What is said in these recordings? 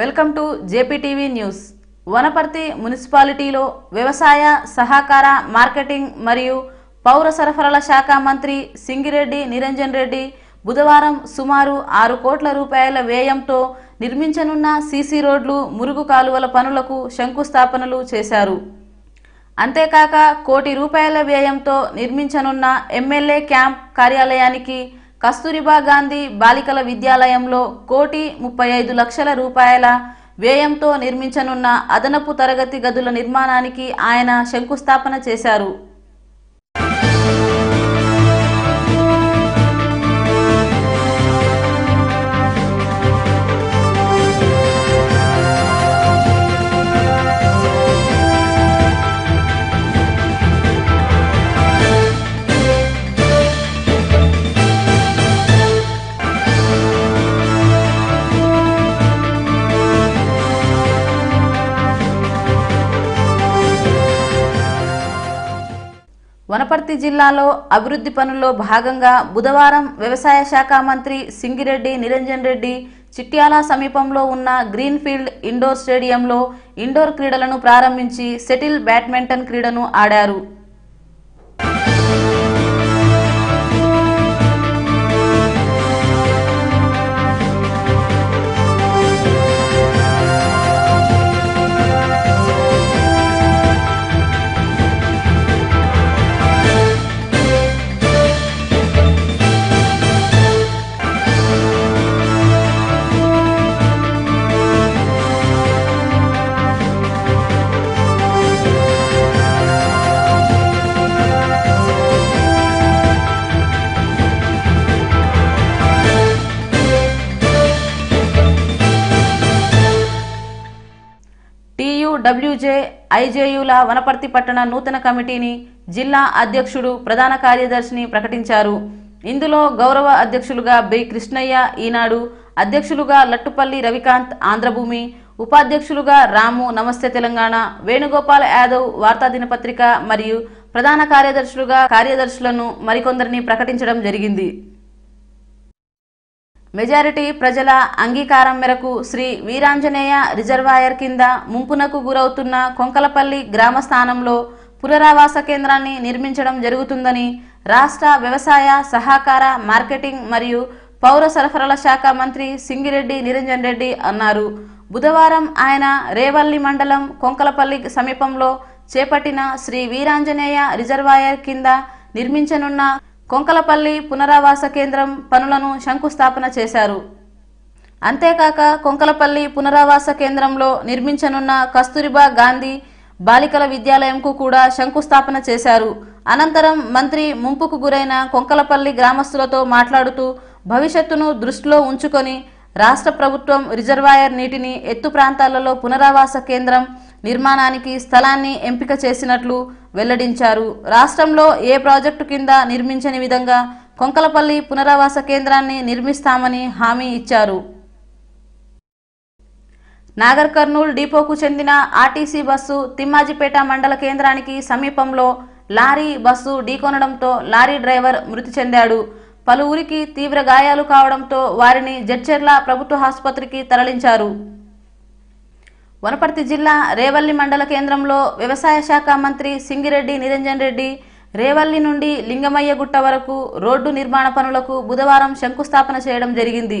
Welcome to JPTV news. Wanaparthy మున్సిపాలిటీలో వ్యవసాయ సహకార మార్కెటింగ్ మరియు పౌర సరఫరాల శాఖ మంత్రి సింగిరెడ్డి నిరంజన్ రెడ్డి బుధవారం సుమారు ఆరు కోట్ల రూపాయల వ్యయంతో నిర్మించనున్న సీసీ రోడ్లు మురుగు కాలువల పనులకు శంకుస్థాపనలు చేశారు. అంతేకాక కోటి రూపాయల వ్యయంతో నిర్మించనున్న ఎమ్మెల్యే క్యాంప్ కార్యాలయానికి కస్తూరిబా గాంధీ బాలికల విద్యాలయంలో కోటి ముప్పై ఐదు లక్షల రూపాయల వ్యయంతో నిర్మించనున్న అదనపు తరగతి గదుల నిర్మాణానికి ఆయన శంకుస్థాపన చేశారు. వనపర్తి జిల్లాలో అభివృద్ధి పనుల్లో భాగంగా బుధవారం వ్యవసాయ శాఖ మంత్రి సింగిరెడ్డి నిరంజన్ రెడ్డి చిట్యాల సమీపంలో ఉన్న గ్రీన్ఫీల్డ్ ఇండోర్ స్టేడియంలో ఇండోర్ క్రీడలను ప్రారంభించి సెటిల్ బ్యాడ్మింటన్ క్రీడను ఆడారు. డబ్ల్యూజే ఐజేయుల వనపర్తి పట్టణ నూతన కమిటీని జిల్లా అధ్యక్షుడు ప్రధాన కార్యదర్శిని ప్రకటించారు. ఇందులో గౌరవ అధ్యక్షులుగా బి. కృష్ణయ్య ఈనాడు అధ్యక్షులుగా లట్టుపల్లి రవికాంత్ ఆంధ్రభూమి ఉపాధ్యక్షులుగా రాము నమస్తే తెలంగాణ వేణుగోపాల్ యాదవ్ వార్తా దినపత్రిక మరియు ప్రధాన కార్యదర్శులుగా కార్యదర్శులను మరికొందరిని ప్రకటించడం జరిగింది. మెజారిటీ ప్రజల అంగీకారం మేరకు శ్రీ వీరాంజనేయ రిజర్వాయర్ కింద ముంపునకు గురవుతున్న కొంకలపల్లి గ్రామ స్థానంలో పునరావాస కేంద్రాన్ని నిర్మించడం జరుగుతుందని రాష్ట్ర వ్యవసాయ సహకార మార్కెటింగ్ మరియు పౌర సరఫరాల శాఖ మంత్రి సింగిరెడ్డి నిరంజన్ రెడ్డి అన్నారు. బుధవారం ఆయన రేవల్లి మండలం కొంకలపల్లి సమీపంలో చేపట్టిన శ్రీ వీరాంజనేయ రిజర్వాయర్ కింద నిర్మించనున్న కొంకలపల్లి పునరావాస కేంద్రం పనులను శంకుస్థాపన చేశారు. అంతేకాక కొంకలపల్లి పునరావాస కేంద్రంలో నిర్మించనున్న కస్తూరిబా గాంధీ బాలికల విద్యాలయంకు కూడా శంకుస్థాపన చేశారు. అనంతరం మంత్రి ముంపుకు గురైన కొంకలపల్లి గ్రామస్తులతో మాట్లాడుతూ భవిష్యత్తును దృష్టిలో ఉంచుకొని రాష్ట్ర ప్రభుత్వం రిజర్వాయర్ నీటిని ఎత్తు ప్రాంతాలలో పునరావాస కేంద్రం నిర్మాణానికి స్థలాన్ని ఎంపిక చేసినట్లు వెల్లడించారు. రాష్ట్రంలో ఏ ప్రాజెక్టు కింద నిర్మించని విధంగా కొంకలపల్లి పునరావాస కేంద్రాన్ని నిర్మిస్తామని హామీ ఇచ్చారు. నాగర్ కర్నూల్ డిపోకు చెందిన ఆర్టీసీ బస్సు తిమ్మాజిపేట మండల కేంద్రానికి సమీపంలో లారీ బస్సు ఢీకొనడంతో లారీ డ్రైవర్ మృతి చెందాడు. పలువురికి తీవ్ర గాయాలు కావడంతో వారిని జడ్చెర్ల ప్రభుత్వ ఆసుపత్రికి తరలించారు. వనపర్తి జిల్లా రేవల్లి మండల కేంద్రంలో వ్యవసాయ శాఖ మంత్రి సింగిరెడ్డి నిరంజన్ రెడ్డి రేవల్లి నుండి లింగమయ్యగుట్ట వరకు రోడ్డు నిర్మాణ పనులకు బుధవారం శంకుస్థాపన చేయడం జరిగింది.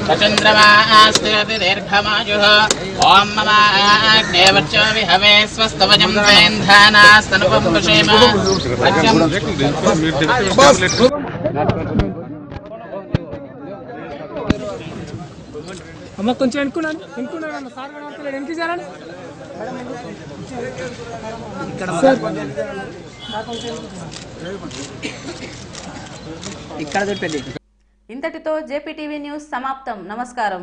ఫోటోగ్రాఫ్ చంద్రమాస్తి దీర్ఘమాయు ఓం మమ అగ్నేవర్చో విహవే స్వస్తవజం అమ్మ కొంచెం ఎన్నుకున్నాను ఎన్నుకున్నాను సార్ కనబడతలేడు చేయాలని ఇక్కడ చూడు ఇంతటితో జేపీటీవీ న్యూస్ సమాప్తం. నమస్కారం.